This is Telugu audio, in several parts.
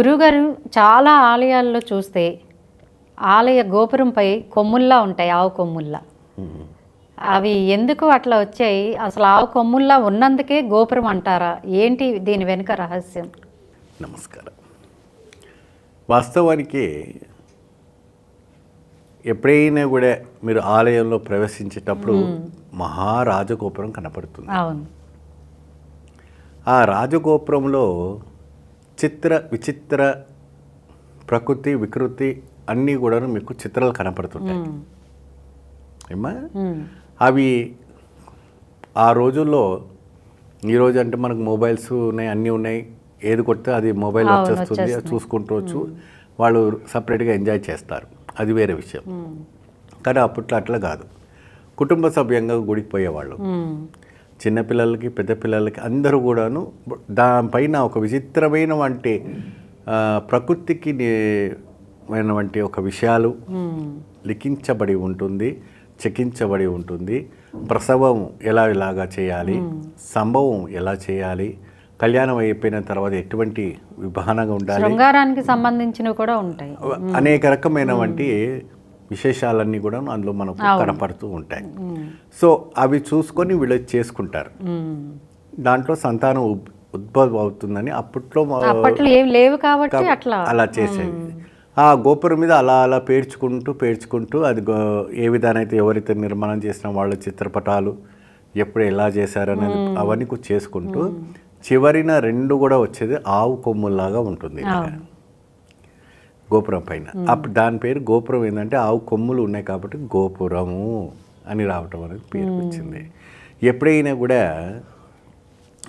గురువుగారు చాలా ఆలయాల్లో చూస్తే ఆలయ గోపురంపై కొమ్ముల్లా ఉంటాయి ఆవు కొమ్ముల్లా. అవి ఎందుకు అట్లా వచ్చాయి? అసలు ఆవు కొమ్ముల్లా ఉన్నందుకే గోపురం అంటారా? ఏంటి దీని వెనుక రహస్యం? నమస్కారం. వాస్తవానికి ఎప్పుడైనా కూడా మీరు ఆలయంలో ప్రవేశించేటప్పుడు మహారాజగోపురం కనపడుతుంది. అవును. ఆ రాజగోపురంలో చిత్ర విచిత్ర ప్రకృతి వికృతి అన్నీ కూడా మీకు చిత్రాలు కనపడుతుంటాయి. ఉమ్, అవి ఆ రోజుల్లో ఈరోజు అంటే మనకు మొబైల్స్ ఉన్నాయి అన్నీ ఉన్నాయి. ఏది కొడితే అది మొబైల్ వచ్చేస్తుంది. చూసుకుంటూ వాళ్ళు సపరేట్గా ఎంజాయ్ చేస్తారు. అది వేరే విషయం. కానీ అప్పట్లో అట్లా కాదు. కుటుంబ సభ్యంగా గుడికి పోయేవాళ్ళు. చిన్నపిల్లలకి పెద్ద పిల్లలకి అందరూ కూడాను దానిపైన ఒక విచిత్రమైన వంటి ప్రకృతికి అయినటువంటి ఒక విషయాలు లిఖించబడి ఉంటుంది చెక్కించబడి ఉంటుంది. ప్రసవం ఎలా ఇలాగా చేయాలి? సంభవం ఎలా చేయాలి? కళ్యాణం అయిపోయిన తర్వాత ఎటువంటి విధానంగా ఉండాలి? శృంగారానికి సంబంధించినవి కూడా ఉంటాయి. అనేక రకమైనటువంటి విశేషాలన్నీ కూడా అందులో మనకు కనపడుతూ ఉంటాయి. సో అవి చూసుకొని వీళ్ళు చేసుకుంటారు. దాంట్లో సంతానం ఉద్- ఉద్భవం అవుతుందని అప్పట్లో లేవు కాబట్టి అట్లా. అలా చేసేది ఆ గోపురం మీద అలా అలా పేర్చుకుంటూ పేర్చుకుంటూ అది ఏ విధానం అయితే ఎవరైతే నిర్మాణం చేసిన వాళ్ళ చిత్రపటాలు ఎప్పుడు ఎలా చేశారనేది అవన్నీ చేసుకుంటూ చివరిన రెండు కూడా వచ్చేది ఆవు కొమ్ముల్లాగా ఉంటుంది. గోపురం పైన. అప్పుడు దాని పేరు గోపురం ఏంటంటే ఆవు కొమ్ములు ఉన్నాయి కాబట్టి గోపురము అని రావటం అనేది పేరు వచ్చింది. ఎప్పుడైనా కూడా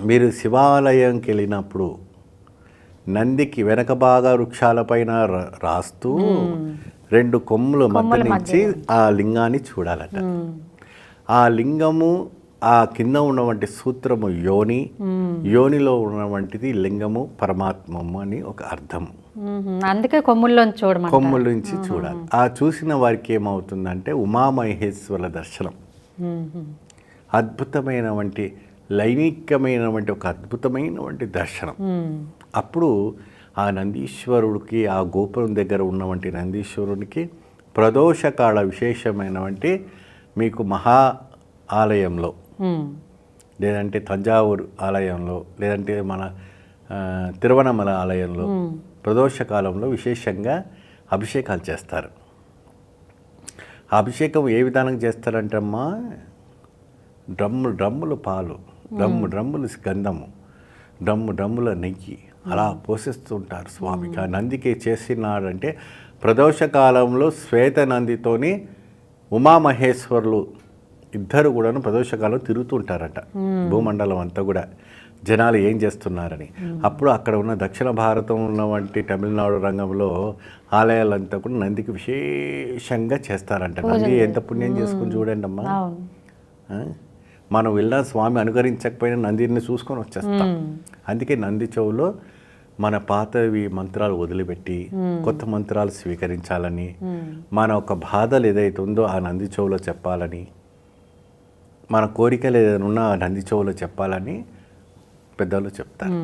మీరు శివాలయంకి వెళ్ళినప్పుడు నందికి వెనక భాగా వృక్షాలపైన రాస్తూ రెండు కొమ్ముల మధ్య నుంచి ఆ లింగాన్ని చూడాలట. ఆ లింగము ఆ కింద ఉన్నటువంటి సూత్రము యోని. యోనిలో ఉన్నటువంటిది లింగము పరమాత్మము అని ఒక అర్థం. అందుకే కొమ్ముల్లోంచి చూడమంటారు. కొమ్ముల నుంచి చూడాలి. ఆ చూసిన వారికి ఏమవుతుందంటే ఉమామహేశ్వర దర్శనం. ఉమ్, అద్భుతమైనటువంటి లైంగికమైనటువంటి ఒక అద్భుతమైనటువంటి దర్శనం. అప్పుడు ఆ నందీశ్వరుడికి ఆ గోపురం దగ్గర ఉన్నటువంటి నందీశ్వరునికి ప్రదోషకాల విశేషమైనటువంటి మీకు మహా ఆలయంలో లేదంటే తంజావూరు ఆలయంలో లేదంటే మన తిరువనమల ఆలయంలో ప్రదోష కాలంలో విశేషంగా అభిషేకాలు చేస్తారు. ఆ అభిషేకం ఏ విధానం చేస్తారంటే అమ్మా డ్రమ్ము డ్రమ్ములు పాలు డ్రమ్ము డ్రమ్ములు గంధము డ్రమ్ము డ్రమ్ముల నెయ్యి అలా పోషిస్తుంటారు స్వామికి ఆ నందికి చేసినాడంటే ప్రదోష కాలంలో శ్వేత నందితోని ఉమామహేశ్వరులు ఇద్దరు కూడాను ప్రదోషకాలం తిరుగుతుంటారట భూమండలం అంతా కూడా. జనాలు ఏం చేస్తున్నారని. అప్పుడు అక్కడ ఉన్న దక్షిణ భారతం ఉన్నవంటి తమిళనాడు రంగంలో ఆలయాలంతా కూడా నందికి విశేషంగా చేస్తారంట. నంది ఎంత పుణ్యం చేసుకుని చూడండి అమ్మా? మనం వెళ్ళిన స్వామి అనుకరించకపోయినా నందిని చూసుకొని వచ్చేస్తాం. అందుకే నంది చెవులో మన పాతవి మంత్రాలు వదిలిపెట్టి కొత్త మంత్రాలు స్వీకరించాలని మన ఒక బాధలు ఏదైతే ఉందో ఆ నంది చెవులో చెప్పాలని మన కోరికలు ఏదైనా ఉన్నా నంది చెవులో చెప్పాలని పెద్దలు చెప్తారు.